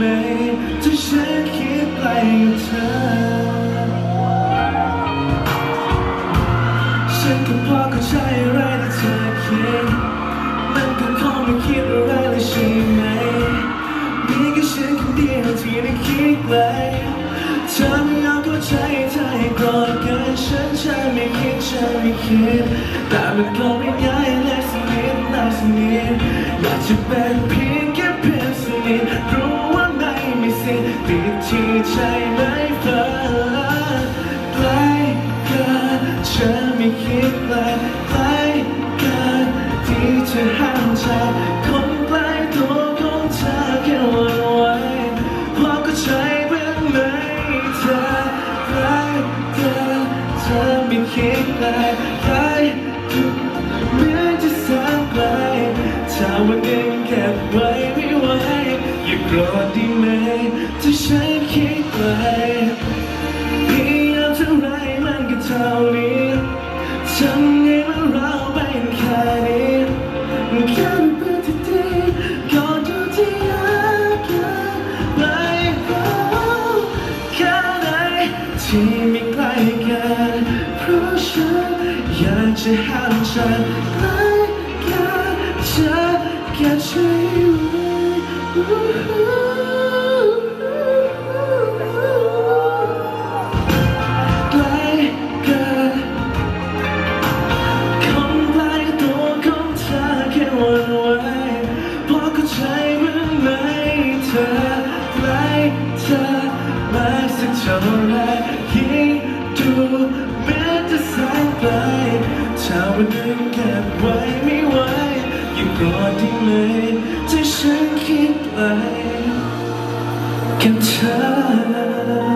ได้ไหมถ้าฉันคิดไกลกับเธอ ฉันก็พอเข้าใจอะไรที่เธอคิด มันก็คงไม่คิดอะไรเลยใช่ไหมมีแค่ฉันคนเดียวที่ได้คิดไกลเธอไม่ยอมเข้าใจเธอให้โกรธเกินฉันฉันไม่คิดฉันไม่คิด แต่มันก็ไม่ง่ายเลยสักนิดเลยสักนิดอยากจะเป็น สิทธิ์ปิดที่ใจไม่ฝันไกลเกินฉันไม่คิดเลยไกลเกินที่จะห้ามใจคนใกล้ตัวของเธอแค่วันไหวพอก็ใจบ้างไหมเธอไกลเกินเธอไม่คิดเลยไกลเกินเหมือนจะแสนไกลถ้าวันหนึ่งเก็บไว้ไม่ไหวอย่าโกรธได้ไหม ท่านี้ทำไงเมื่อเราเป็นแค่นี้แค่เป็นที่ดีก็ดูที่ยากเกินไปแล้วแค่ไหนที่ไม่ใกล้กันเพราะฉันอยากจะห้ามฉันใกล้กันเธอแค่ใช่ไห วันไหวพอเข้าใจบ้างไหมเธอใกล้เธอมากสักเท่าไรยิ่งดูเหมือนจะแสนไกลถ้าวันหนึ่งเก็บไว้ไม่ไหวยังกอดได้ไหมที่ฉันคิดไปกันเธอ